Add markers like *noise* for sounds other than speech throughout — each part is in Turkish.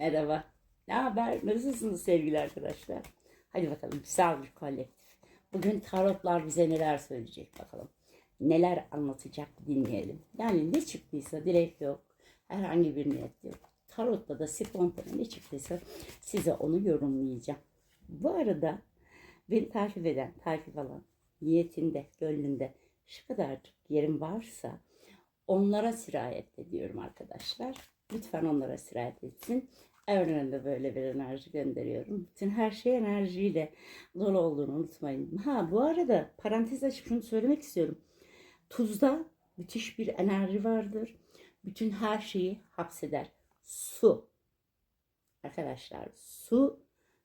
Merhaba. Ne haber? Nasılsınız sevgili arkadaşlar? Hadi bakalım güzel bir kolektif. Bugün tarotlar bize neler söyleyecek bakalım. Neler anlatacak dinleyelim. Yani ne çıktıysa dilek yok. Herhangi bir niyet yok. Tarotta da spontane ne çıktıysa size onu yorumlayacağım. Bu arada beni takip eden, takip alan, niyetinde, gönlünde şu kadarcık yerim varsa onlara sirayet ediyorum arkadaşlar. Lütfen onlara sirayet etsin. Evrene de böyle bir enerji gönderiyorum. Bütün her şey enerjiyle dolu olduğunu unutmayın. Ha bu arada parantez açıp şunu söylemek istiyorum. Tuzda müthiş bir enerji vardır. Bütün her şeyi hapseder. Su. Arkadaşlar su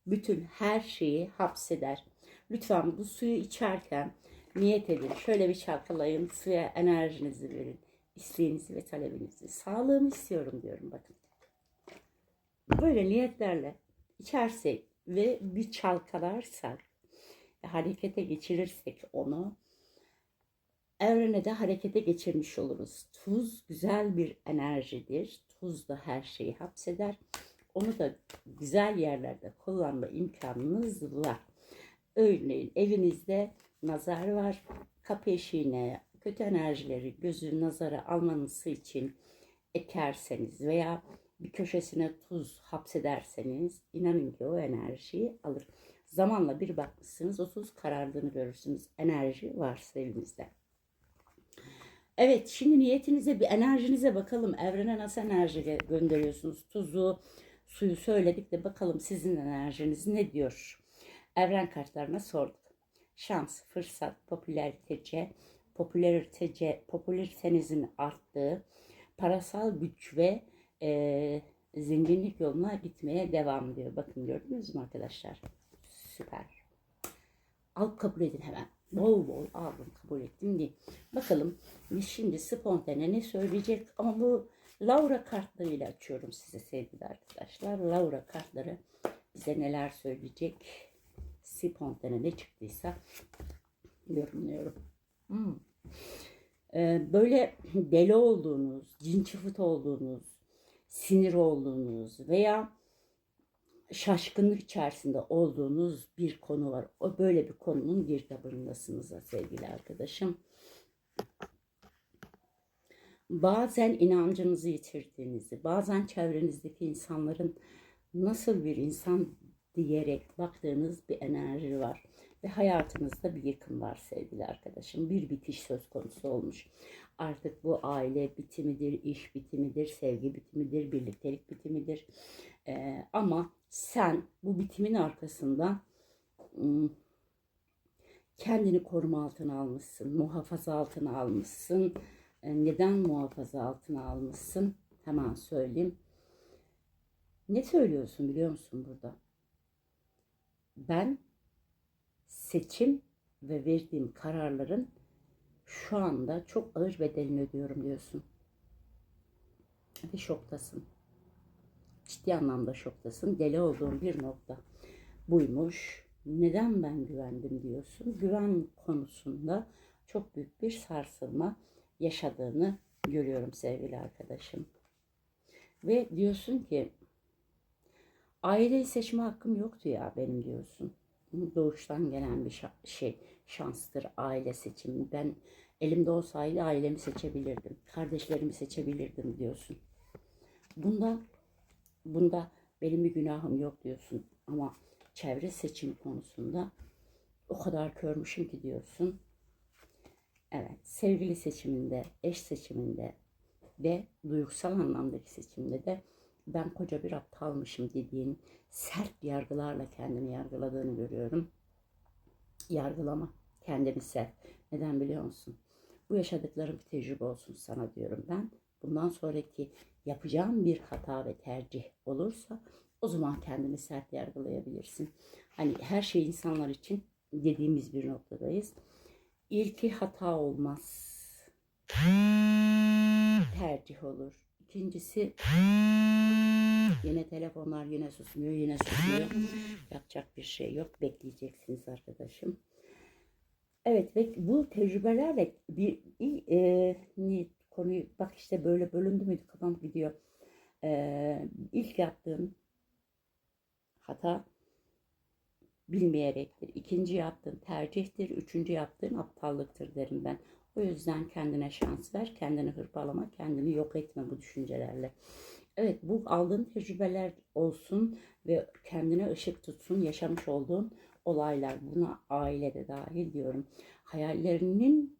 bütün her şeyi hapseder. Lütfen bu suyu içerken niyet edin. Şöyle bir çalkalayın. Suya enerjinizi verin. İsteğinizi ve talebinizi. Sağlığımı istiyorum diyorum bakın. Böyle niyetlerle içersek ve bir çalkalarsak, harekete geçirirsek onu, evrene de harekete geçirmiş oluruz. Tuz güzel bir enerjidir. Tuz da her şeyi hapseder. Onu da güzel yerlerde kullanma imkanınız var. Örneğin evinizde nazar var. Kapı eşiğine kötü enerjileri gözü nazara almanız için ekerseniz veya bir köşesine tuz hapsederseniz inanın ki o enerjiyi alır. Zamanla bir bakmışsınız o tuz karardığını görürsünüz. Enerji varsa evinizde. Evet şimdi niyetinize bir enerjinize bakalım. Evrene nasıl enerji gönderiyorsunuz? Tuzu, suyu söyledik de bakalım sizin enerjiniz ne diyor? Evren kartlarına sorduk. Şans, fırsat, popülaritece, popülaritece, popülaritenizin arttığı, parasal güç ve e, zenginlik yoluna gitmeye devam ediyor. Bakın gördünüz mü arkadaşlar? Süper. Al kabul edin hemen. Bol bol aldım kabul ettim diye. Bakalım biz şimdi spontane ne söyleyecek ama bu Laura kartlarıyla açıyorum size sevgili arkadaşlar. Laura kartları bize neler söyleyecek? Spontane ne çıktıysa yorumluyorum. Hmm. Ee, böyle deli olduğunuz, cin çıfıt olduğunuz, sinir olduğunuz veya şaşkınlık içerisinde olduğunuz bir konu var. O böyle bir konunun girdabındasınız sevgili arkadaşım. Bazen inancınızı yitirdiğinizi, bazen çevrenizdeki insanların nasıl bir insan diyerek baktığınız bir enerji var. Ve hayatınızda bir yıkım var sevgili arkadaşım. Bir bitiş söz konusu olmuş. Artık bu aile bitimidir, iş bitimidir, sevgi bitimidir, birliktelik bitimidir. Ee, ama sen bu bitimin arkasında ım, kendini koruma altına almışsın, muhafaza altına almışsın. Ee, neden muhafaza altına almışsın? Hemen söyleyeyim. Ne söylüyorsun biliyor musun burada? Ben seçim ve verdiğim kararların şu anda çok ağır bedelini ödüyorum diyorsun. Ve şoktasın. Ciddi anlamda şoktasın. Deli olduğun bir nokta buymuş. Neden ben güvendim diyorsun. Güven konusunda çok büyük bir sarsılma yaşadığını görüyorum sevgili arkadaşım. Ve diyorsun ki aileyi seçme hakkım yoktu ya benim diyorsun doğuştan gelen bir şey şanstır aile seçimi. Ben elimde olsaydı ailemi seçebilirdim. Kardeşlerimi seçebilirdim diyorsun. Bunda bunda benim bir günahım yok diyorsun ama çevre seçim konusunda o kadar körmüşüm ki diyorsun. Evet, sevgili seçiminde, eş seçiminde ve duygusal anlamdaki seçimde de ben koca bir aptalmışım dediğin sert yargılarla kendini yargıladığını görüyorum. Yargılama. Kendini sert. Neden biliyor musun? Bu yaşadıkların bir tecrübe olsun sana diyorum ben. Bundan sonraki yapacağım bir hata ve tercih olursa o zaman kendini sert yargılayabilirsin. Hani her şey insanlar için dediğimiz bir noktadayız. İlki hata olmaz. Tercih olur. İkincisi yine telefonlar yine susmuyor yine susmuyor. Yapacak bir şey yok. Bekleyeceksiniz arkadaşım. Evet ve bu tecrübelerle bir e, konuyu bak işte böyle bölündü müydü kafam gidiyor. E, ilk yaptığım hata bilmeyerektir. İkinci yaptığın tercihtir. Üçüncü yaptığın aptallıktır derim ben. O yüzden kendine şans ver. Kendini hırpalama. Kendini yok etme bu düşüncelerle. Evet bu aldığın tecrübeler olsun ve kendine ışık tutsun. Yaşamış olduğun olaylar. Buna aile de dahil diyorum. Hayallerinin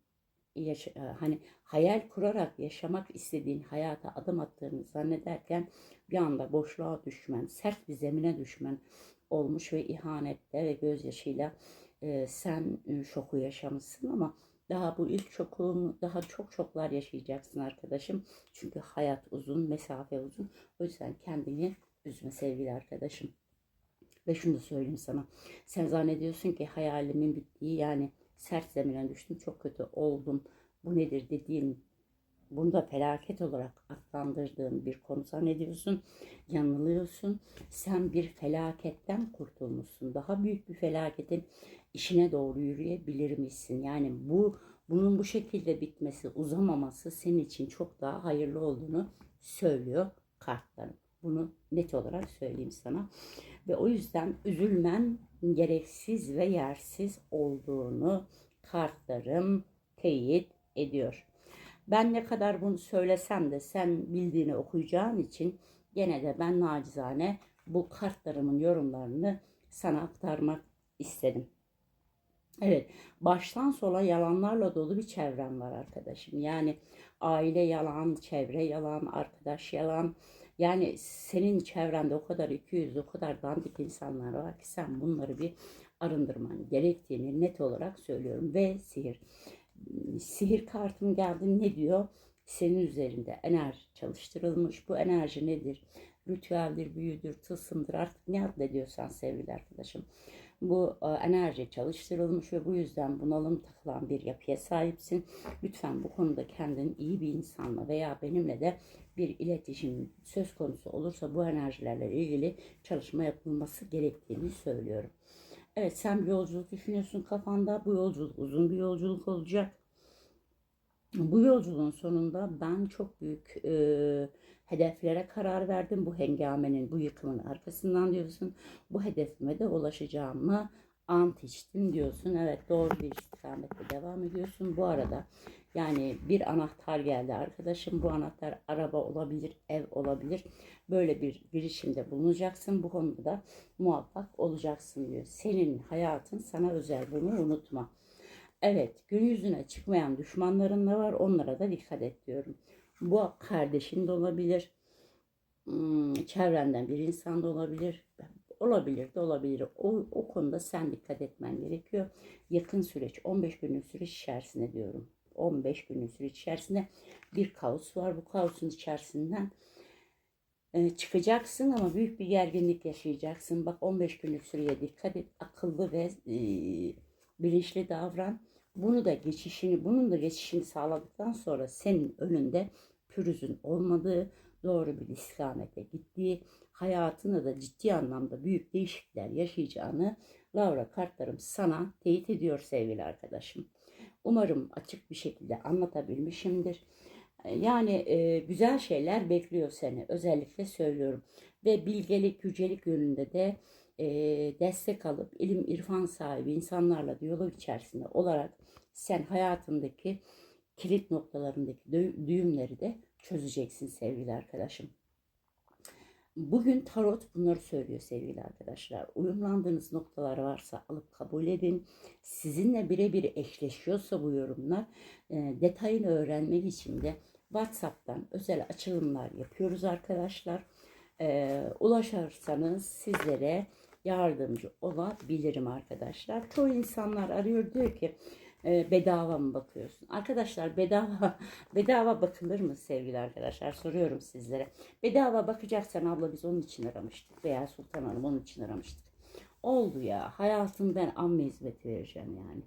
yaşa- e, hani hayal kurarak yaşamak istediğin hayata adım attığını zannederken bir anda boşluğa düşmen, sert bir zemine düşmen olmuş ve ihanette ve gözyaşıyla e, sen e, şoku yaşamışsın ama daha bu ilk şokunu daha çok şoklar yaşayacaksın arkadaşım. Çünkü hayat uzun, mesafe uzun. O yüzden kendini üzme sevgili arkadaşım. Ve şunu da söyleyeyim sana. Sen zannediyorsun ki hayalimin bittiği yani sert zemine düştüm, çok kötü oldum. Bu nedir dediğin bunu da felaket olarak adlandırdığın bir konu zannediyorsun. Yanılıyorsun. Sen bir felaketten kurtulmuşsun. Daha büyük bir felaketin işine doğru yürüyebilir misin? Yani bu bunun bu şekilde bitmesi, uzamaması senin için çok daha hayırlı olduğunu söylüyor kartların. Bunu net olarak söyleyeyim sana. Ve o yüzden üzülmen gereksiz ve yersiz olduğunu kartlarım teyit ediyor. Ben ne kadar bunu söylesem de sen bildiğini okuyacağın için gene de ben nacizane bu kartlarımın yorumlarını sana aktarmak istedim. Evet, baştan sona yalanlarla dolu bir çevrem var arkadaşım. Yani aile yalan, çevre yalan, arkadaş yalan. Yani senin çevrende o kadar 200, o kadar dandik insanlar var ki sen bunları bir arındırman gerektiğini net olarak söylüyorum. Ve sihir. Sihir kartım geldi ne diyor? Senin üzerinde enerji çalıştırılmış. Bu enerji nedir? Ritüeldir, büyüdür, tılsımdır artık ne addediyorsan sevgili arkadaşım. Bu e, enerji çalıştırılmış ve bu yüzden bunalım takılan bir yapıya sahipsin. Lütfen bu konuda kendin iyi bir insanla veya benimle de bir iletişim söz konusu olursa bu enerjilerle ilgili çalışma yapılması gerektiğini söylüyorum. Evet sen bir yolculuk düşünüyorsun kafanda. Bu yolculuk uzun bir yolculuk olacak. Bu yolculuğun sonunda ben çok büyük e, hedeflere karar verdim. Bu hengamenin, bu yıkımın arkasından diyorsun. Bu hedefime de ulaşacağımı ant içtim diyorsun. Evet doğru bir istikamette devam ediyorsun. Bu arada yani bir anahtar geldi arkadaşım. Bu anahtar araba olabilir, ev olabilir. Böyle bir girişimde bulunacaksın. Bu konuda da muvaffak olacaksın diyor. Senin hayatın sana özel. Bunu unutma. Evet, gün yüzüne çıkmayan düşmanların da var. Onlara da dikkat et diyorum. Bu kardeşin de olabilir. Hmm, çevrenden bir insan da olabilir. Olabilir de olabilir. O, o konuda sen dikkat etmen gerekiyor. Yakın süreç, 15 günlük süreç içerisinde diyorum. 15 günlük süreç içerisinde bir kaos var. Bu kaosun içerisinden e, çıkacaksın ama büyük bir gerginlik yaşayacaksın. Bak 15 günlük süreye dikkat et. Akıllı ve e, bilinçli davran. Bunu da geçişini, bunun da geçişini sağladıktan sonra senin önünde pürüzün olmadığı, doğru bir istikamete gittiği, hayatında da ciddi anlamda büyük değişiklikler yaşayacağını Laura kartlarım sana teyit ediyor sevgili arkadaşım. Umarım açık bir şekilde anlatabilmişimdir. Yani e, güzel şeyler bekliyor seni özellikle söylüyorum. Ve bilgelik, yücelik yönünde de e, destek alıp ilim, irfan sahibi insanlarla diyalog içerisinde olarak sen hayatındaki kilit noktalarındaki dü- düğümleri de çözeceksin sevgili arkadaşım. Bugün tarot bunları söylüyor sevgili arkadaşlar. Uyumlandığınız noktalar varsa alıp kabul edin. Sizinle birebir eşleşiyorsa bu yorumlar e, detayını öğrenmek için de WhatsApp'tan özel açılımlar yapıyoruz arkadaşlar. E, ulaşırsanız sizlere yardımcı olabilirim arkadaşlar. Çoğu insanlar arıyor diyor ki e, bedava mı bakıyorsun? Arkadaşlar bedava *laughs* bedava bakılır mı sevgili arkadaşlar? Soruyorum sizlere. Bedava bakacaksan abla biz onun için aramıştık veya Sultan Hanım onun için aramıştık. Oldu ya hayatım ben amme hizmeti vereceğim yani.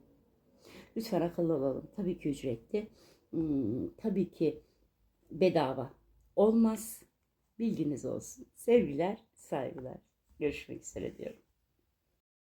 Lütfen akıllı olalım. Tabii ki ücretli. Hmm, tabii ki bedava. Olmaz. Bilginiz olsun. Sevgiler, saygılar. Görüşmek üzere diyorum.